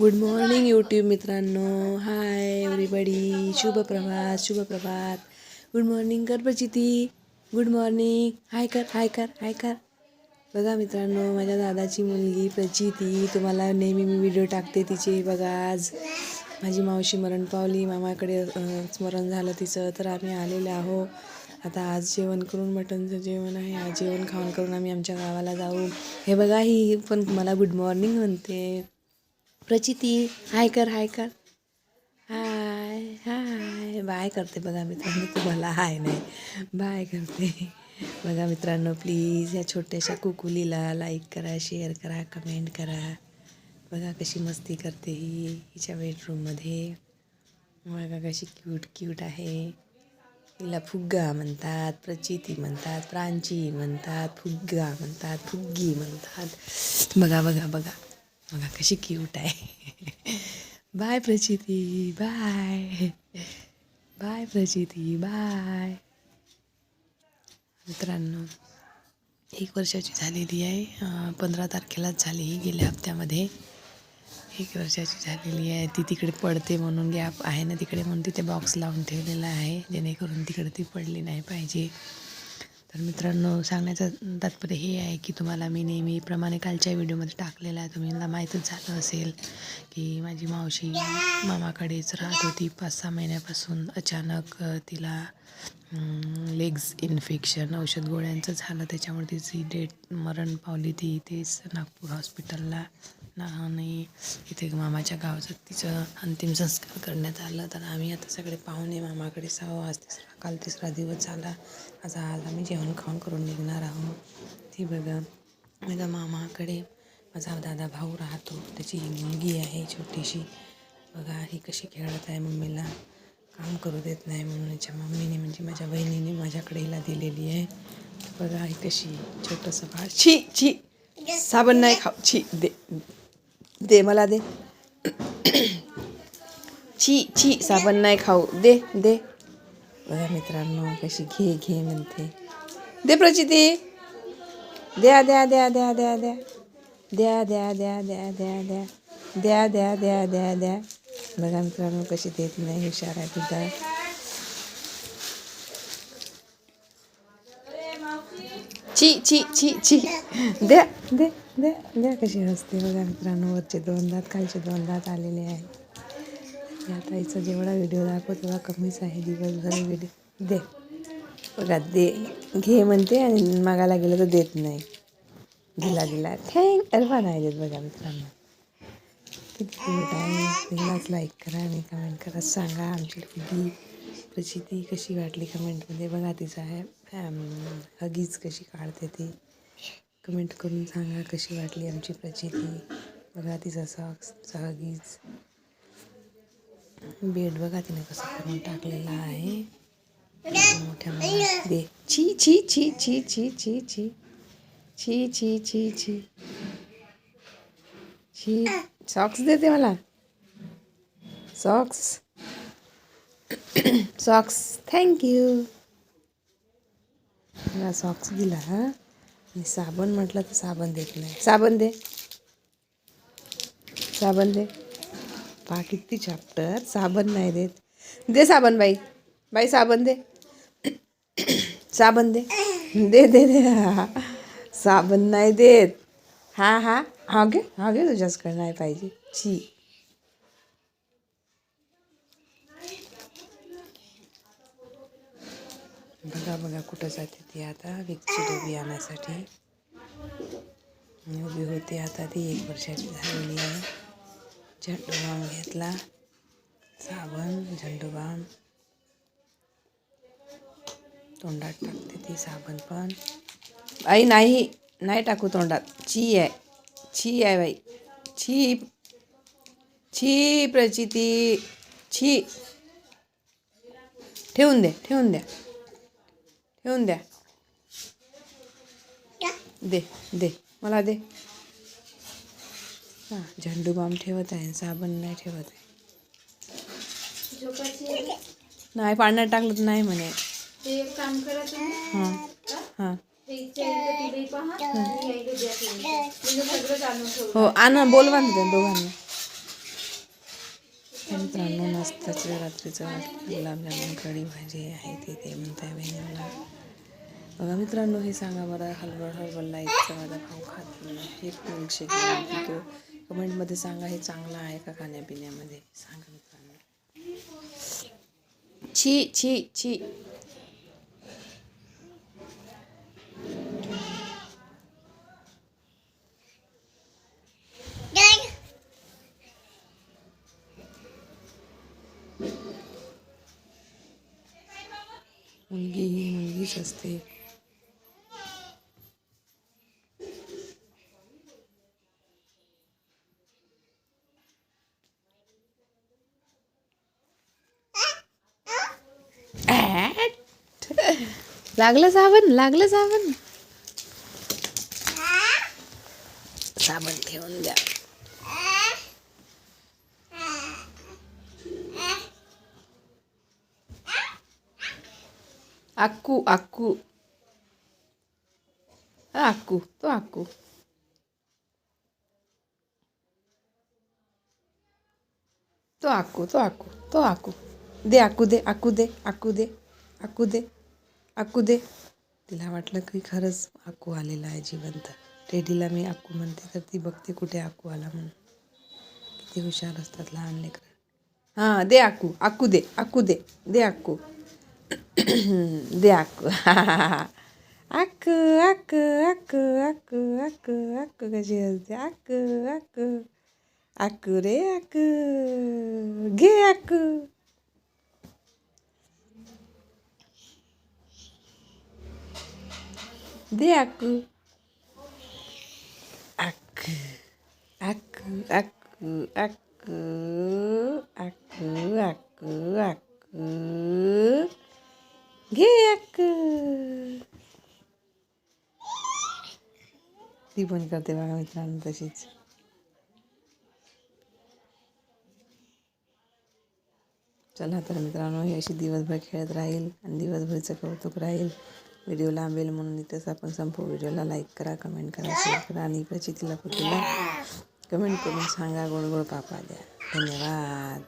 Good morning YouTube मित्रांनो. Hi everybody शुभ प्रभात शुभ प्रभात गुड मॉर्निंग कर प्रचिती गुड मॉर्निंग हाय कर हाय कर हाय कर. बघा मित्रांनो माझ्या दादाची मुलगी प्रचिती तुम्हाला नेहमी मी व्हिडिओ टाकते तिचे. बघा आज माझी मावशी मरण पावली. मामाकडे स्मरण झालं तिचं. तर आम्ही आलेलो आहो आता आज जेवण करून मटणचं जेवण आहे. आज जेवण खाऊन करून आम्ही आमच्या गावाला जाऊ. हे बघा ही पण मला गुड मॉर्निंग म्हणते. प्रचिती हाय कर हाय कर. हाय हाय. बाय करते बघा मित्रांनो तुम्हाला हाय नाही. बाय करते. बघा मित्रांनो प्लीज या छोट्याशा कुकुलीला लाईक करा शेअर करा कमेंट करा. बघा कशी मस्ती करते ही हिच्या बेडरूममध्ये बघा कशी क्यूट क्यूट आहे. हिला फुग्गा म्हणतात प्रचिती म्हणतात प्रांची म्हणतात फुग्गा म्हणतात फुग्गी म्हणतात. बघा बघा बघा. बघा कशी क्यूट आहे. बाय प्रचिती बाय बाय प्रचिती बाय मित्रांनो एक वर्षाची झालेली आहे. पंधरा तारखेलाच झाली ही गेल्या हप्त्यामध्ये. एक वर्षाची झालेली आहे. ती तिकडे पडते म्हणून गॅप आहे ना तिकडे म्हणून तिथे बॉक्स लावून ठेवलेला आहे. जेणेकरून तिकडे ती पडली नाही पाहिजे. तर मित्रांनो सांगण्याचं तात्पर्य हे आहे की तुम्हाला मी नेहमीप्रमाणे कालच्या व्हिडिओमध्ये टाकलेलं आहे. तुम्हाला माहीतच झालं असेल की माझी मावशी मामाकडेच राहत होती. पाच सहा महिन्यापासून अचानक तिला लेग्स इन्फेक्शन औषध गोळ्यांचं झालं. त्याच्यामुळे तिची डेट मरण पावली ती तेच नागपूर हॉस्पिटलला आणि इथे मामाच्या गावचं तिचं अंतिम संस्कार करण्यात आलं. तर आम्ही आता सगळे पाहुणे मामाकडे सहा आज तिसरा काल तिसरा दिवस झाला. आज आज आम्ही जेवण खाऊन करून निघणार आहोत. ती बघा माझ्या मामाकडे माझा दादा भाऊ राहतो. त्याची ही मुलगी आहे छोटीशी. बघा ही कशी खेळत आहे मम्मीला. काम करू देत नाही म्हणून याच्या मम्मीने म्हणजे माझ्या बहिणीने माझ्याकडे हिला दिलेली आहे. बघा ही कशी छोटंसं बाळ छी छी. साबण नाही खाऊ. छी दे. दे मला दे छी छी साबण नाही खाऊ दे दे बघा मित्रांनो कशी घे घे म्हणते दे प्रचिती द्या द्या द्या द्या द्या द्या द्या द्या द्या द्या द्या द्या द्या द्या द्या द्या द्या बघा मित्रांनो कशी देत नाही हुशार आहे तुझा ची ची ची ची द्या दे द्या द्या कशी हसते बघा मित्रांनो वरचे दोन दात खालचे दोन दात आलेले आहे या ताईचा जेवढा व्हिडिओ दाखव तेवढा कमीच आहे दिवसभर व्हिडिओ दे. बघा दे. घे म्हणते आणि मागायला गेलं तर देत नाही. दिला दिला. थँक अरे नाही देत बघा मित्रांनो. किती क्यूट आहे. प्लीज लाईक करा आणि कमेंट करा. सांगा आमची कुठली प्रचिती कशी वाटली कमेंटमध्ये बघा तिचा आहे हगीज कशी काढते ती. कमेंट करून सांगा कशी वाटली आमची प्रचिती. बघा तिचा सॉक्स हगीज बेड बघा तिने कसं करून टाकलेला आहे. मोठ्या दे. छी छी छी छी छी छी छी छी छी छी छी छी सॉक्स देते मला. सॉक्स. सॉक्स. थँक्यू मला सॉक्स दिला हां. आणि साबण म्हटलं तर साबण देत नाही. साबण दे. साबण दे. पा किती चॅप्टर साबण नाही देत. दे साबण बाई. बाई साबण दे. साबण दे. दे दे दे. साबण नाही देत. हां हां. हा घे. हा घे. तुझ्याचकडं नाही पाहिजे. छी. बघा बघा कुठं जाते ती आता. विकची डबी आणण्यासाठी उभी होती आता ती. एक वर्षाची झालेली आहे. झेंडूबाम घेतला. साबण झेंडूबाम तोंडात टाकते ती साबण पण. आई नाही नाही टाकू तोंडात. छी आहे. छी आहे बाई. छी. छी प्रचिती. छी. ठेवून दे ठेवून द्या ठेवून द्या. दे दे. मला दे. हां झेंडू बाम ठेवत आहे साबण नाही ठेवत आहे. नाही पाण्यात टाकलं नाही म्हणे. हां हां. हो आण बोलवा ना दोघांना. मित्रांनो नाश्त्याच्या रात्रीचं वाटलं कढी भाजी आहे ते ते म्हणताय बहिणीला. बघा मित्रांनो हे सांगा बरं हलवड हलवड लाईटचा माझा भाऊ खात हे मिल्कशेक तो कमेंटमध्ये सांगा हे चांगलं आहे का खाण्यापिण्यामध्ये? सांगा मित्रांनो. छी छी छी. मुलगी ही मुलगीच असते लागलं साबण लागलं साबण. साबण ठेवून द्या. Aku, అక్కు ah, Aku, tu aku. Tu aku, tu aku, tu aku. दे aku दे aku दे aku दे aku दे aku दे तिला वाटलं की खरंच आकू आलेला आहे जिवंत. टेडीला मी आकू म्हणते तर ती बघते कुठे आकू आला म्हणून. किती हुशार असतात लहान लेकरं. हां दे आकू आकू दे आकू दे दे आकू 对啊，哈哈！阿克阿克阿克阿克阿克阿克个小子，阿克阿克阿克雷阿克杰克，对啊，阿克阿克阿克阿克阿克阿克阿克。घे एक ती पण करते बघा मित्रांनो तशीच. चला तर मित्रांनो ही अशी दिवसभर खेळत राहील आणि दिवसभरचं कौतुक राहील. व्हिडिओ लांबेल म्हणून इथेच आपण संपू. व्हिडिओला लाईक करा कमेंट करा शेअर करा आणि प्रचितीला पुतीला कमेंट करून सांगा गोड गोड पापा द्या. धन्यवाद.